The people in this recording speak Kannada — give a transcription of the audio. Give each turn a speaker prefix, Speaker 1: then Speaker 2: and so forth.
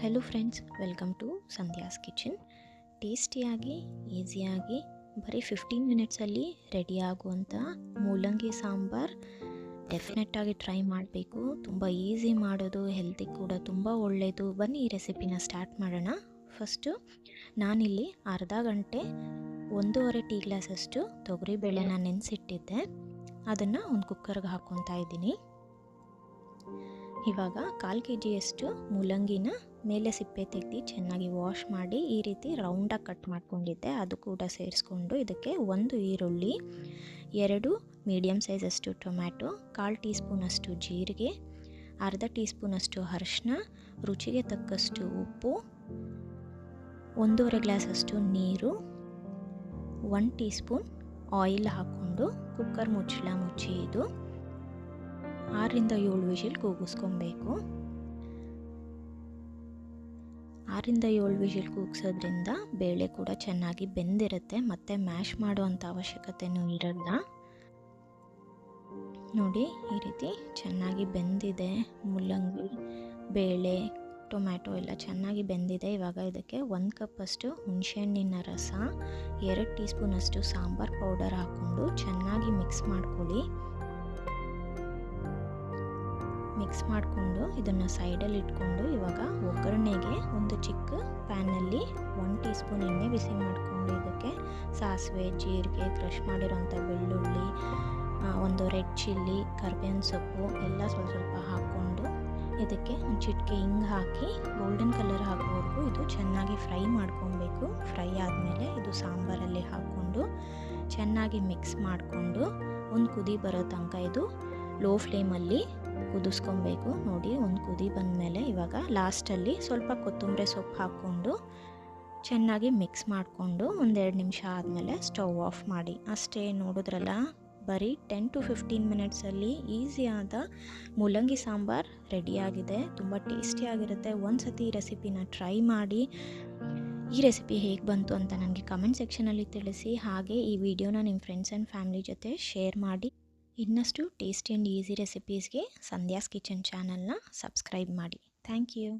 Speaker 1: Hello friends welcome to Sandhya's kitchen ಟೇಸ್ಟಿಯಾಗಿ ಈಸಿಯಾಗಿ ಬರೀ ಫಿಫ್ಟೀನ್ ಮಿನಿಟ್ಸಲ್ಲಿ ರೆಡಿ ಆಗುವಂಥ ಮೂಲಂಗಿ ಸಾಂಬಾರ್ ಡೆಫಿನೆಟ್ಟಾಗಿ ಟ್ರೈ ಮಾಡಬೇಕು. ತುಂಬ ಈಸಿ ಮಾಡೋದು ಹೆಲ್ತಿಗೆ ಕೂಡ, ತುಂಬ ಒಳ್ಳೆಯದು ಬನ್ನಿ ಈ ರೆಸಿಪಿನ ಸ್ಟಾರ್ಟ್ ಮಾಡೋಣ. ಫಸ್ಟು ನಾನಿಲ್ಲಿ ಅರ್ಧ ಗಂಟೆ ಒಂದೂವರೆ ಟೀ ಗ್ಲಾಸಷ್ಟು ತೊಗರಿಬೇಳೆನ ನೆನೆಸಿಟ್ಟಿದ್ದೆ. ಅದನ್ನು ಒಂದು ಕುಕ್ಕರ್ಗೆ ಹಾಕ್ಕೊತಾ ಇದ್ದೀನಿ. ಇವಾಗ ಕಾಲು ಕೆ ಜಿಯಷ್ಟು ಮೂಲಂಗಿನ ಮೇಲೆ ಸಿಪ್ಪೆ ತೆಗೆದು ಚೆನ್ನಾಗಿ ವಾಶ್ ಮಾಡಿ ಈ ರೀತಿ ರೌಂಡಾಗಿ ಕಟ್ ಮಾಡ್ಕೊಂಡಿದ್ದೆ. ಅದು ಕೂಡ ಸೇರಿಸ್ಕೊಂಡು ಇದಕ್ಕೆ ಒಂದು ಈರುಳ್ಳಿ, ಎರಡು ಮೀಡಿಯಮ್ ಸೈಜಷ್ಟು ಟೊಮ್ಯಾಟೊ, ಕಾಲು ಟೀ ಸ್ಪೂನಷ್ಟು ಜೀರಿಗೆ, ಅರ್ಧ ಟೀ ಸ್ಪೂನಷ್ಟು ಅರಿಶಿನ ರುಚಿಗೆ ತಕ್ಕಷ್ಟು ಉಪ್ಪು, ಒಂದೂವರೆ ಗ್ಲಾಸಷ್ಟು ನೀರು ಒನ್ ಟೀ ಸ್ಪೂನ್ ಆಯಿಲ್ ಹಾಕ್ಕೊಂಡು ಕುಕ್ಕರ್ ಮುಚ್ಚಳ ಮುಚ್ಚಿ ಇದು ಆರರಿಂದ ಏಳು ವಿಷಿಲ್ ಕೂಗಿಸ್ಕೊಬೇಕು. ಆರರಿಂದ ಏಳು ವಿಷಲ್ ಕೂಗ್ಸೋದ್ರಿಂದ ಬೇಳೆ ಕೂಡ ಚೆನ್ನಾಗಿ ಬೆಂದಿರುತ್ತೆ, ಮತ್ತು ಮ್ಯಾಶ್ ಮಾಡುವಂಥ ಅವಶ್ಯಕತೆಯೂ ಇರಲ್ಲ. ನೋಡಿ, ಈ ರೀತಿ ಚೆನ್ನಾಗಿ ಬೆಂದಿದೆ ಮುಲ್ಲಂಗಿ ಬೇಳೆ, ಟೊಮ್ಯಾಟೊ ಎಲ್ಲ ಚೆನ್ನಾಗಿ ಬೆಂದಿದೆ. ಇವಾಗ ಇದಕ್ಕೆ ಒಂದು ಕಪ್ಪಷ್ಟು ಹುಣಸೆಹಣ್ಣಿನ ರಸ, ಎರಡು ಟೀ ಸ್ಪೂನಷ್ಟು ಸಾಂಬಾರ್ ಪೌಡರ್ ಹಾಕ್ಕೊಂಡು ಚೆನ್ನಾಗಿ ಮಿಕ್ಸ್ ಮಾಡ್ಕೊಳ್ಳಿ. ಮಿಕ್ಸ್ ಮಾಡಿಕೊಂಡು ಇದನ್ನು ಸೈಡಲ್ಲಿ ಇಟ್ಕೊಂಡು ಇವಾಗ ಒಗ್ಗರಣೆಗೆ ಒಂದು ಚಿಕ್ಕ ಪ್ಯಾನಲ್ಲಿ ಒನ್ ಟೀ ಸ್ಪೂನ್ ಎಣ್ಣೆ ಬಿಸಿ ಮಾಡಿಕೊಂಡು ಇದಕ್ಕೆ ಸಾಸಿವೆ, ಜೀರಿಗೆ ಕ್ರಷ್ ಮಾಡಿರೋಂಥ ಬೆಳ್ಳುಳ್ಳಿ ಒಂದು ರೆಡ್ ಚಿಲ್ಲಿ ಕರ್ಬೇವಿನ ಸೊಪ್ಪು ಎಲ್ಲ ಸ್ವಲ್ಪ ಸ್ವಲ್ಪ ಹಾಕ್ಕೊಂಡು ಇದಕ್ಕೆ ಒಂದು ಚಿಟಿಕೆ ಹಿಂಗೆ ಹಾಕಿ ಗೋಲ್ಡನ್ ಕಲರ್ ಹಾಕೋವರೆಗೂ ಇದು ಚೆನ್ನಾಗಿ ಫ್ರೈ ಮಾಡ್ಕೊಬೇಕು. ಫ್ರೈ ಆದಮೇಲೆ ಇದು ಸಾಂಬಾರಲ್ಲಿ ಹಾಕ್ಕೊಂಡು ಚೆನ್ನಾಗಿ ಮಿಕ್ಸ್ ಮಾಡಿಕೊಂಡು ಒಂದು ಕುದಿ ಬರೋ ತನಕ ಇದು ಲೋ ಫ್ಲೇಮಲ್ಲಿ ಕುದಿಸ್ಕೊಬೇಕು. ನೋಡಿ, ಒಂದು ಕುದಿ ಬಂದಮೇಲೆ ಇವಾಗ ಲಾಸ್ಟಲ್ಲಿ ಸ್ವಲ್ಪ ಕೊತ್ತಂಬರಿ ಸೊಪ್ಪು ಹಾಕ್ಕೊಂಡು ಚೆನ್ನಾಗಿ ಮಿಕ್ಸ್ ಮಾಡಿಕೊಂಡು ಒಂದೆರಡು ನಿಮಿಷ ಆದಮೇಲೆ ಸ್ಟವ್ ಆಫ್ ಮಾಡಿ. ಅಷ್ಟೇ ನೋಡಿದ್ರಲ್ಲ, ಬರೀ ಟೆನ್ ಟು ಫಿಫ್ಟೀನ್ ಮಿನಿಟ್ಸಲ್ಲಿ ಈಸಿಯಾದ ಮೂಲಂಗಿ ಸಾಂಬಾರ್ ರೆಡಿಯಾಗಿದೆ ತುಂಬ ಟೇಸ್ಟಿಯಾಗಿರುತ್ತೆ ಒಂದು ಸತಿ ಈ ರೆಸಿಪಿನ ಟ್ರೈ ಮಾಡಿ. ಈ ರೆಸಿಪಿ ಹೇಗೆ ಬಂತು ಅಂತ ನನಗೆ ಕಮೆಂಟ್ ಸೆಕ್ಷನಲ್ಲಿ ತಿಳಿಸಿ. ಹಾಗೆ ಈ ವಿಡಿಯೋನ ನಿಮ್ಮ ಫ್ರೆಂಡ್ಸ್ ಆ್ಯಂಡ್ ಫ್ಯಾಮಿಲಿ ಜೊತೆ ಶೇರ್ ಮಾಡಿ. ಇನ್ನಷ್ಟು ಟೇಸ್ಟಿ ಆ್ಯಂಡ್ ಈಸಿ ರೆಸಿಪೀಸ್ಗೆ ಸಂಧ್ಯಾಸ್ ಕಿಚನ್ ಚಾನಲ್ನ ಸಬ್ಸ್ಕ್ರೈಬ್ ಮಾಡಿ. Thank you.